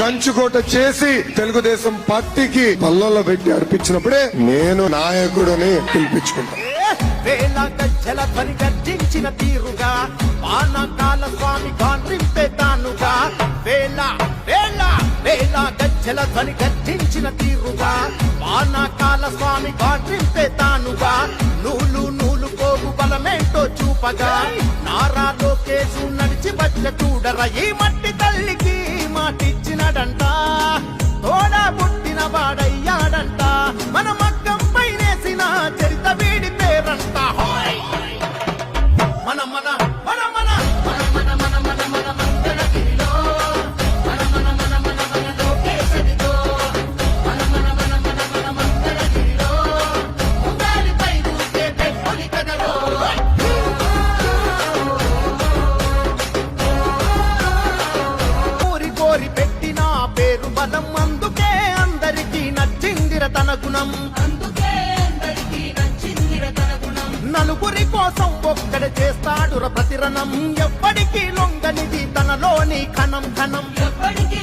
కంచుకోట చేసి తెలుగుదేశం పార్టీకి పల్లెల్లో పెట్టి అర్పించినప్పుడే నేను నాయకుడని పిలిపించుకుంటాను వేల గజ్జల ధ్వని గర్జించిన తీరుగా పానకాల స్వామి గాండ్రింపే తానుగా. వేల వేల వేల గజ్జల ధ్వని గర్జించిన తీరుగా పానకాల స్వామి గాండ్రింపే తానుగా. నూలు నూలు పోగు బలమేంటో చూపగా నారా లోకేశు నడిచి వచ్చ చూడర ఈ మట్టి తల్లికి. మాటిచ్చినడంట. తోడా పుట్టిన వాడయ్యాడంట. మన తన గుణం. నలుగురి కోసం ఒక్కడే చేస్తాడు ప్రతిరణం. ఎప్పటికీ లొంగనిది తనలోని కణం కణం ఎప్పటికీ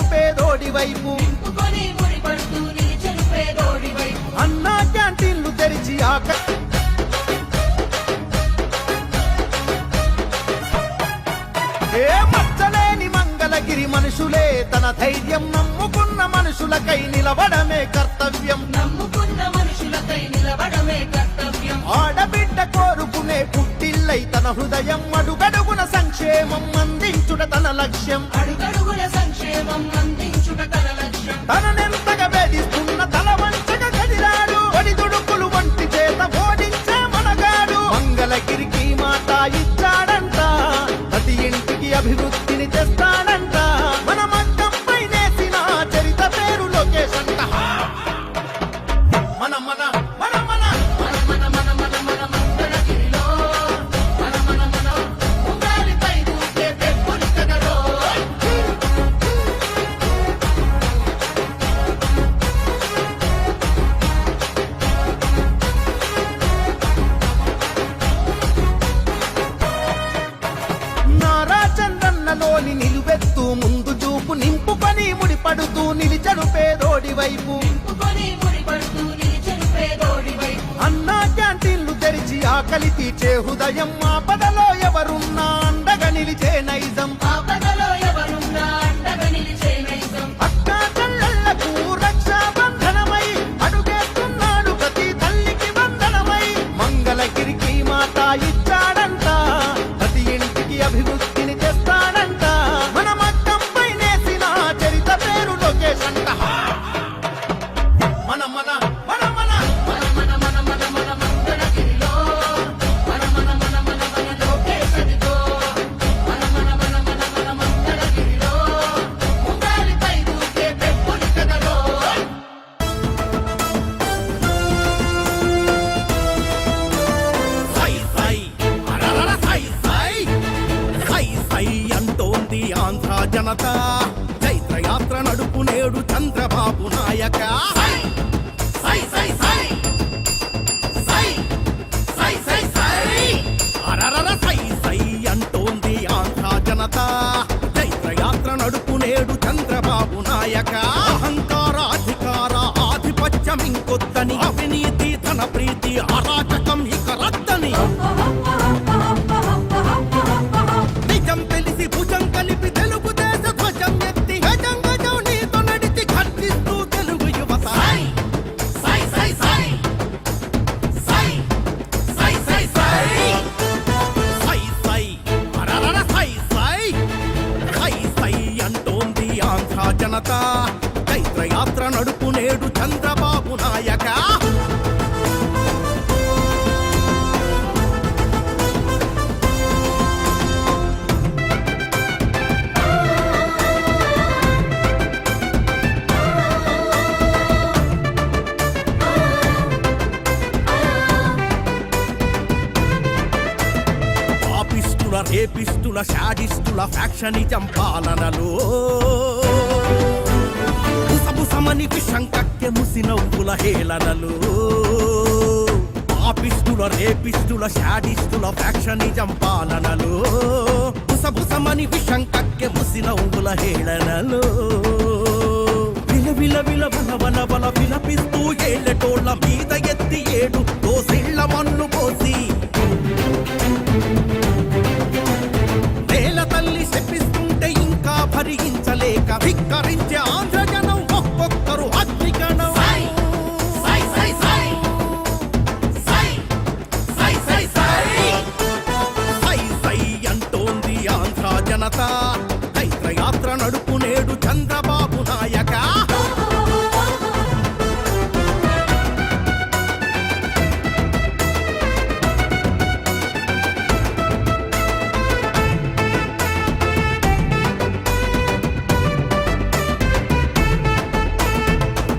నిలిచడు పేదోడి వైపు. కొని ముడిపడుతూ నిలిచను పేదోడి వైపు. అన్నా క్యాంటీన్లు తెరిచి ఆక. ఏ మచ్చలేని మంగళగిరి మనుషులే తన ధైర్యం నమ్ముకున్న మనుషులకై నిలవడమే కర్తవ్యం. నమ్ముకున్న మనుషులకై నిలవడమే కర్తవ్యం. ఆడబిడ్డ కోరుకునే పుట్టిల్లై తన హృదయం అడుగడుగున సంక్షేమం అందించుట తన లక్ష్యం. అందించుట తన చంద్రన్నలోని నిలువెత్తు ముందు చూపు నింపుకొని ముడిపడుతూ నిలిచడు పేదోడి వైపు. అన్నా క్యాంటీన్లు తెరిచి ఆకలి తీర్చే హృదయం ఆపదలో ఎవరున్నా ఘనత చైత్రయాత్ర నడుపు నేడు చంద్రబాబు నాయక. అంటోంది ఆంధ్ర జనత. నడుపు నేడు చంద్రబాబు నాయక. అహంకార అధికార ఆధిపత్యం ఇంకొద్దని అవినీతి తన ప్రీతి అరాచక ఘనత చైత్రయాత్ర నడుపు నేడు చంద్రబాబు నాయక. రేపిస్తుల షాడిస్తుల ఫ్యాక్షనిజం చంపాలనలో బుసబుసమని శంకక్య ముసి నవ్వుల హేళనలు. పాపిస్టుల రేపిస్తుల షాడిస్టుల ఫ్యాక్షనిజం పాలనలు బుసబుసమని విషం కక్కె ముసి నవ్వుల హేళనలు. విల విల విల బల బల బల విలపిస్తూ ఏళ్ళటోళ్ళ మీద ఎత్తి ఏడు దోసిళ్ళ మన్ను పోసి ఆంధ్ర జనత. చైత్రయాత్ర నడుపు నేడు చంద్రబాబు నాయక.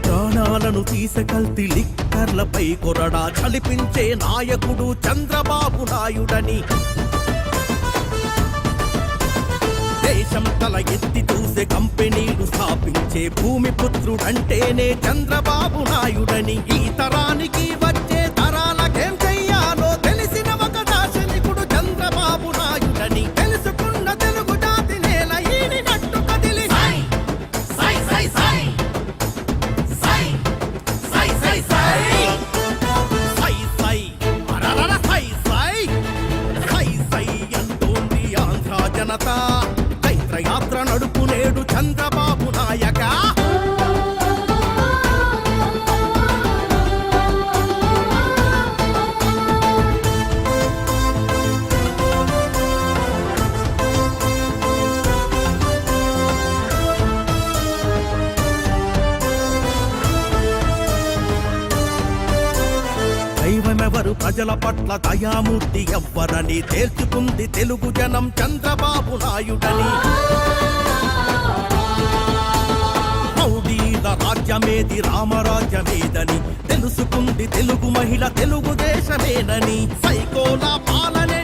ప్రాణాలను తీసకల్తి లిక్కర్లపై కొరడా చలిపించే నాయకుడు చంద్రబాబు నాయుడని దేశం తల ఎత్తి చూసే కంపెనీలు స్థాపించే భూమి పుత్రుడంటేనే చంద్రబాబు నాయుడని ఈ తరానికి ప్రజల పట్ల దయామూర్తి ఎవ్వరని తేల్చుకుంది తెలుగు జనం చంద్రబాబు నాయుడని. మౌడీల రాజ్యమేది రామరాజ్యమేదని తెలుసుకుంది తెలుగు మహిళ తెలుగుదేశమేనని. సైకోల పాలనే